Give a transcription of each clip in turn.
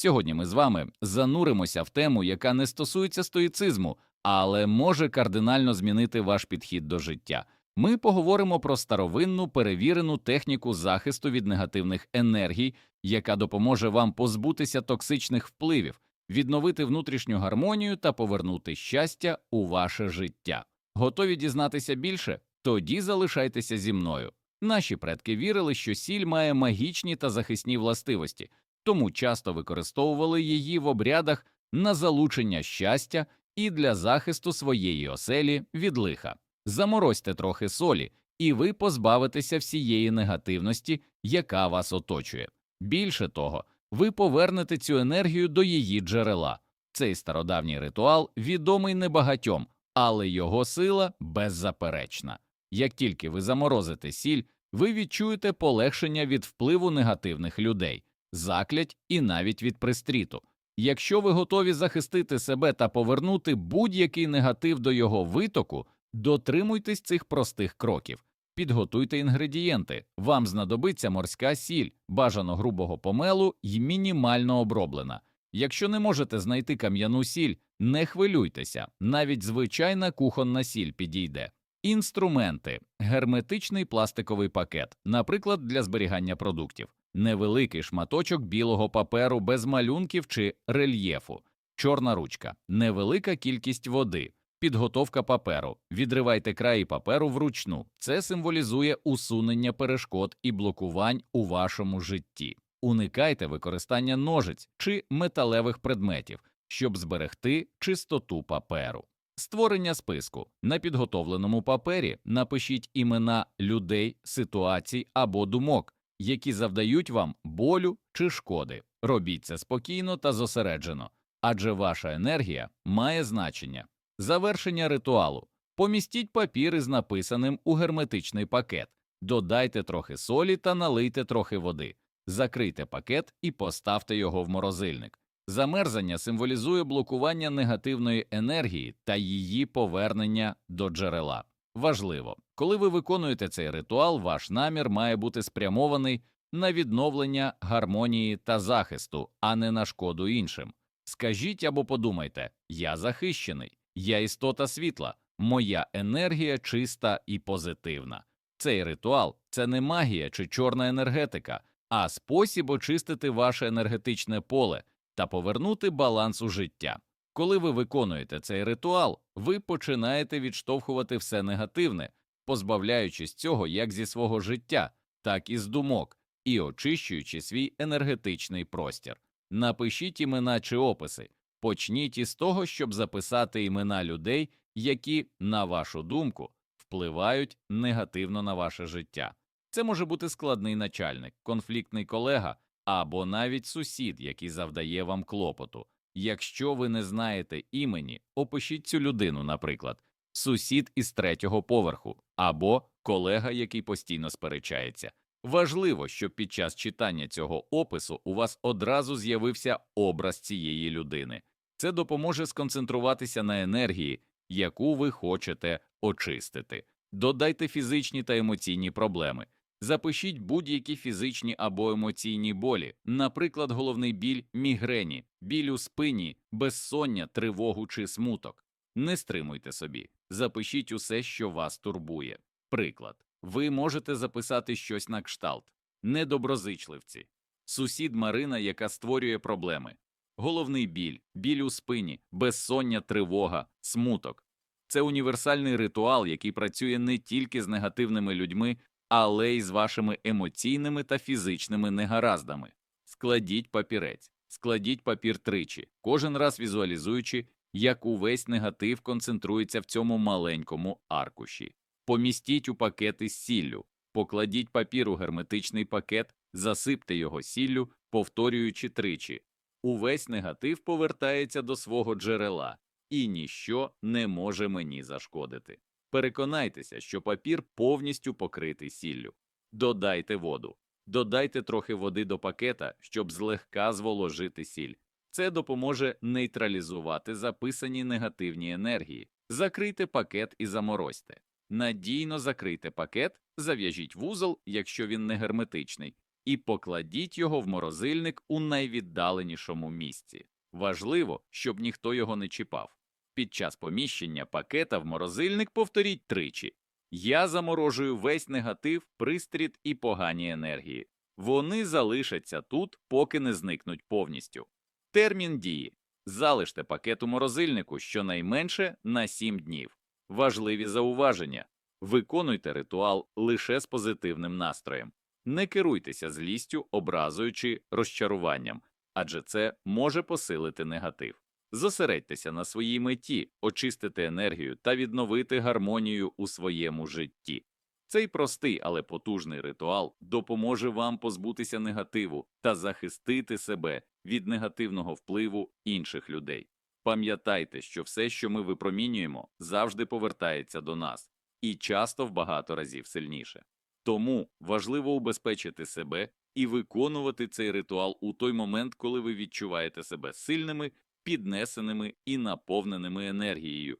Сьогодні ми з вами зануримося в тему, яка не стосується стоїцизму, але може кардинально змінити ваш підхід до життя. Ми поговоримо про старовинну перевірену техніку захисту від негативних енергій, яка допоможе вам позбутися токсичних впливів, відновити внутрішню гармонію та повернути щастя у ваше життя. Готові дізнатися більше? Тоді залишайтеся зі мною. Наші предки вірили, що сіль має магічні та захисні властивості, тому часто використовували її в обрядах на залучення щастя і для захисту своєї оселі від лиха. Заморозьте трохи солі, і ви позбавитеся всієї негативності, яка вас оточує. Більше того, ви повернете цю енергію до її джерела. Цей стародавній ритуал відомий небагатьом, але його сила беззаперечна. Як тільки ви заморозите сіль, ви відчуєте полегшення від впливу негативних людей, заклять і навіть від пристріту. Якщо ви готові захистити себе та повернути будь-який негатив до його витоку, дотримуйтесь цих простих кроків. Підготуйте інгредієнти. Вам знадобиться морська сіль, бажано грубого помелу і мінімально оброблена. Якщо не можете знайти кам'яну сіль, не хвилюйтеся, навіть звичайна кухонна сіль підійде. Інструменти герметичний пластиковий пакет, наприклад, для зберігання продуктів, невеликий шматочок білого паперу без малюнків чи рельєфу, чорна ручка, невелика кількість води, підготовка паперу. Відривайте краї паперу вручну. Це символізує усунення перешкод і блокувань у вашому житті. Уникайте використання ножиць чи металевих предметів, щоб зберегти чистоту паперу. Створення списку на підготовленому папері напишіть імена людей, ситуацій або думок, які завдають вам болю чи шкоди. Робіть це спокійно та зосереджено, адже ваша енергія має значення. Завершення ритуалу. Помістіть папір із написаним у герметичний пакет, додайте трохи солі та налийте трохи води, закрийте пакет і поставте його в морозильник. Замерзання символізує блокування негативної енергії та її повернення до джерела. Важливо, коли ви виконуєте цей ритуал, ваш намір має бути спрямований на відновлення гармонії та захисту, а не на шкоду іншим. Скажіть або подумайте: я захищений, я істота світла, моя енергія чиста і позитивна. Цей ритуал це не магія чи чорна енергетика, а спосіб очистити ваше енергетичне поле та повернути баланс у життя. Коли ви виконуєте цей ритуал, ви починаєте відштовхувати все негативне, позбавляючись цього як зі свого життя, так і з думок, і очищуючи свій енергетичний простір. Напишіть імена чи описи, почніть із того, щоб записати імена людей, які, на вашу думку, впливають негативно на ваше життя. Це може бути складний начальник, конфліктний колега або навіть сусід, який завдає вам клопоту. Якщо ви не знаєте імені, опишіть цю людину, наприклад, сусід із третього поверху або колега, який постійно сперечається. Важливо, щоб під час читання цього опису у вас одразу з'явився образ цієї людини. Це допоможе сконцентруватися на енергії, яку ви хочете очистити. Додайте фізичні та емоційні проблеми. Запишіть будь-які фізичні або емоційні болі, наприклад, головний біль мігрені, біль у спині, безсоння, тривогу чи смуток. Не стримуйте собі, запишіть усе, що вас турбує. Приклад, ви можете записати щось на кшталт, недоброзичливці, сусід Марина, яка створює проблеми, головний біль, біль у спині, безсоння, тривога, смуток. Це універсальний ритуал, який працює не тільки з негативними людьми, але й з вашими емоційними та фізичними негараздами. Складіть папірець, складіть папір тричі, кожен раз візуалізуючи, як увесь негатив концентрується в цьому маленькому аркуші. Помістіть у пакет із сіллю, покладіть папір у герметичний пакет, засипте його сіллю, повторюючи тричі. Увесь негатив повертається до свого джерела, і ніщо не може мені зашкодити. Переконайтеся, що папір повністю покритий сіллю. Додайте воду. Додайте трохи води до пакета, щоб злегка зволожити сіль. Це допоможе нейтралізувати записані негативні енергії. Закрийте пакет і заморозьте. Надійно закрийте пакет, зав'яжіть вузол, якщо він не герметичний, і покладіть його в морозильник у найвіддаленішому місці. Важливо, щоб ніхто його не чіпав. Під час поміщення пакета в морозильник повторіть тричі. Я заморожую весь негатив, пристріт і погані енергії. Вони залишаться тут, поки не зникнуть повністю. Термін дії. Залиште пакет у морозильнику щонайменше на 7 днів. Важливі зауваження. Виконуйте ритуал лише з позитивним настроєм. Не керуйтеся злістю, образою чи розчаруванням, адже це може посилити негатив. Зосередьтеся на своїй меті, очистити енергію та відновити гармонію у своєму житті. Цей простий, але потужний ритуал допоможе вам позбутися негативу та захистити себе від негативного впливу інших людей. Пам'ятайте, що все, що ми випромінюємо, завжди повертається до нас і часто в багато разів сильніше. Тому важливо убезпечити себе і виконувати цей ритуал у той момент, коли ви відчуваєте себе сильними, піднесеними і наповненими енергією.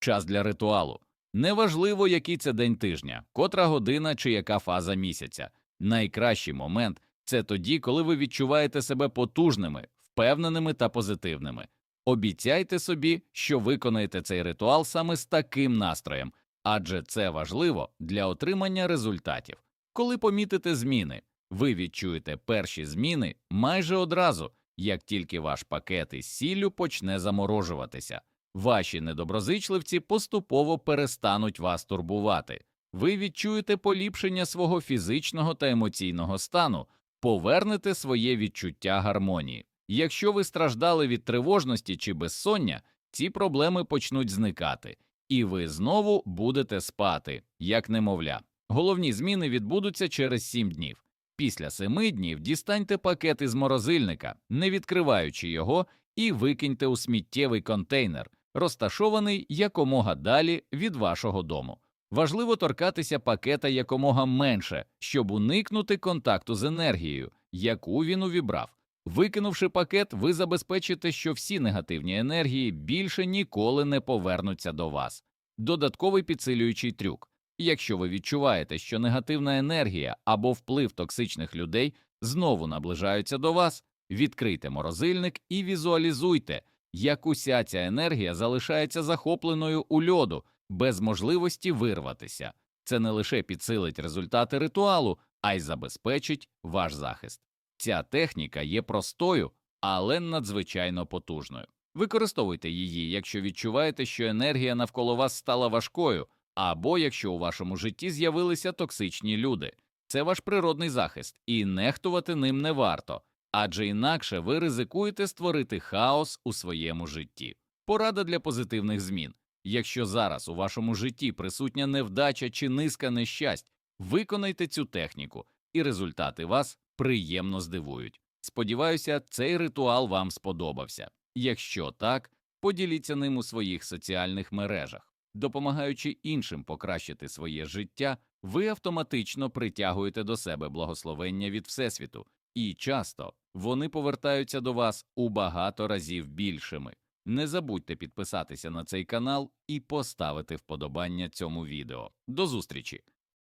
Час для ритуалу. Неважливо, який це день тижня, котра година чи яка фаза місяця. Найкращий момент це тоді, коли ви відчуваєте себе потужними, впевненими та позитивними. Обіцяйте собі, що виконаєте цей ритуал саме з таким настроєм, адже це важливо для отримання результатів. Коли помітите зміни, ви відчуєте перші зміни майже одразу, як тільки ваш пакет із сіллю почне заморожуватися. Ваші недоброзичливці поступово перестануть вас турбувати. Ви відчуєте поліпшення свого фізичного та емоційного стану, повернете своє відчуття гармонії. Якщо ви страждали від тривожності чи безсоння, ці проблеми почнуть зникати, і ви знову будете спати, як немовля. Головні зміни відбудуться через 7 днів. Після 7 днів дістаньте пакет із морозильника, не відкриваючи його, і викиньте у сміттєвий контейнер, розташований якомога далі від вашого дому. Важливо торкатися пакета якомога менше, щоб уникнути контакту з енергією, яку він увібрав. Викинувши пакет, ви забезпечите, що всі негативні енергії більше ніколи не повернуться до вас. Додатковий підсилюючий трюк. Якщо ви відчуваєте, що негативна енергія або вплив токсичних людей знову наближаються до вас, відкрийте морозильник і візуалізуйте, як уся ця енергія залишається захопленою у льоду, без можливості вирватися. Це не лише підсилить результати ритуалу, а й забезпечить ваш захист. Ця техніка є простою, але надзвичайно потужною. Використовуйте її, якщо відчуваєте, що енергія навколо вас стала важкою, або якщо у вашому житті з'явилися токсичні люди. Це ваш природний захист, і нехтувати ним не варто, адже інакше ви ризикуєте створити хаос у своєму житті. Порада для позитивних змін. Якщо зараз у вашому житті присутня невдача чи низка нещасть, виконайте цю техніку, і результати вас приємно здивують. Сподіваюся, цей ритуал вам сподобався. Якщо так, поділіться ним у своїх соціальних мережах. Допомагаючи іншим покращити своє життя, ви автоматично притягуєте до себе благословення від Всесвіту, і часто вони повертаються до вас у багато разів більшими. Не забудьте підписатися на цей канал і поставити вподобання цьому відео. До зустрічі!